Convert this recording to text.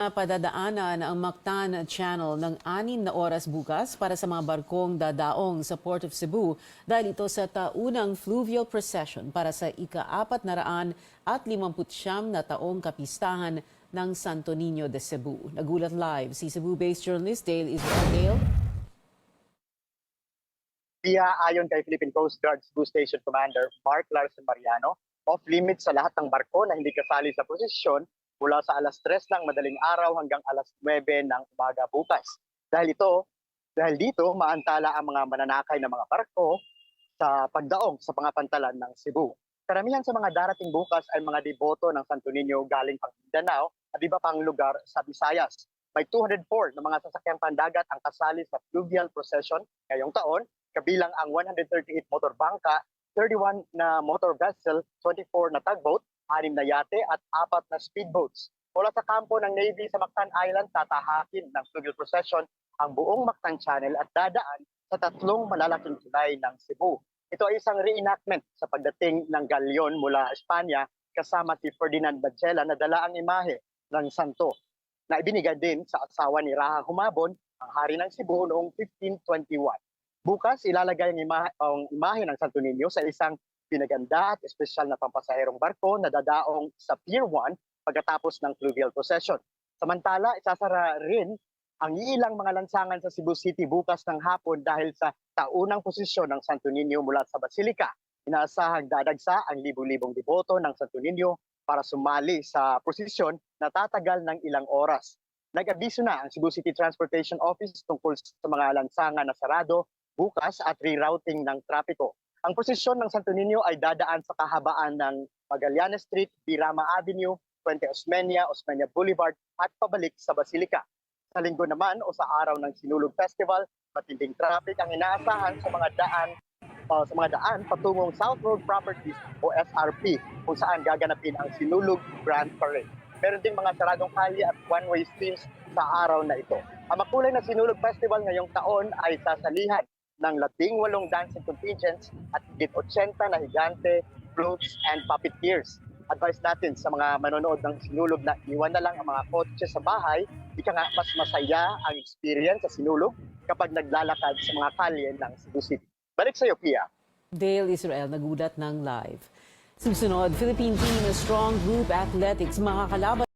Padadaanan ang Mactan Channel ng anin na oras bukas para sa mga barkong dadaong sa Port of Cebu dahil ito sa taunang fluvial procession para sa ika-apat na raan at limamputsyam na taong kapistahan ng Santo Niño de Cebu. Nagulat live si Cebu-based journalist Dale Israel Dale. Via ayon kay Philippine Coast Guard Cebu Station Commander Mark Larson Mariano, off-limit sa lahat ng barko na hindi kasali sa posisyon mula sa alas 3 ng madaling araw hanggang alas 9 ng umaga bukas. Dahil ito, dahil dito maantala ang mga mananakay na mga barko sa pagdaong sa mga ng Cebu. Karamihan sa mga darating bukas ay mga deboto ng Santo Niño galing pang Mindanao at iba pang lugar sa Visayas. May 204 na mga sasakyang pandagat ang kasali sa fluvial procession ngayong taon, kabilang ang 138 motor bangka, 31 na motor vessel, 24 na tugboat, 6 na yate at 4 na speedboats. Mula sa kampo ng Navy sa Mactan Island, tatahakin ng fluvial procession ang buong Mactan Channel at dadaan sa tatlong malalaking tulay ng Cebu. Ito ay isang reenactment sa pagdating ng galyon mula Espanya kasama si Ferdinand Bacela na dala ang imahe ng santo na ibinigay din sa asawa ni Raha Humabon, ang hari ng Cebu noong 1521. Bukas, ilalagay ang imahe, ang imahe ng Santo Niño sa isang pinaganda at espesyal na pampasaherong barko na dadaong sa Pier 1 pagkatapos ng fluvial procession. Samantala, isasara rin ang ilang mga lansangan sa Cebu City bukas ng hapon dahil sa taunang posisyon ng Santo Niño mula sa Basilica. Inaasahang dadagsa ang libu-libong deboto ng Santo Niño para sumali sa prosesyon na tatagal ng ilang oras. Nag-abiso na ang Cebu City Transportation Office tungkol sa mga lansangan na sarado bukas at rerouting ng trapiko. Ang prosesyon ng Santo Niño ay dadaan sa kahabaan ng Magallanes Street, Birama Avenue, Puente Osmeña, Osmeña Boulevard at pabalik sa Basilica. Sa linggo naman o sa araw ng Sinulog Festival, matinding traffic ang inaasahan sa mga daan uh, sa mga daan patungong South Road Properties o SRP kung saan gaganapin ang Sinulog Grand Parade. Meron ding mga saradong kalye at one-way streams sa araw na ito. Ang makulay na Sinulog Festival ngayong taon ay sasalihan ng labing walong dancing contingents at higit 80 na higante, floats, and puppeteers. Advice natin sa mga manonood ng sinulog na iwan na lang ang mga kotse sa bahay, ika nga mas masaya ang experience sa sinulog kapag naglalakad sa mga kalye ng Cebu City. Balik sa iyo, Pia. Dale Israel nagulat ng live. Susunod, Philippine team na strong group athletics makakalaban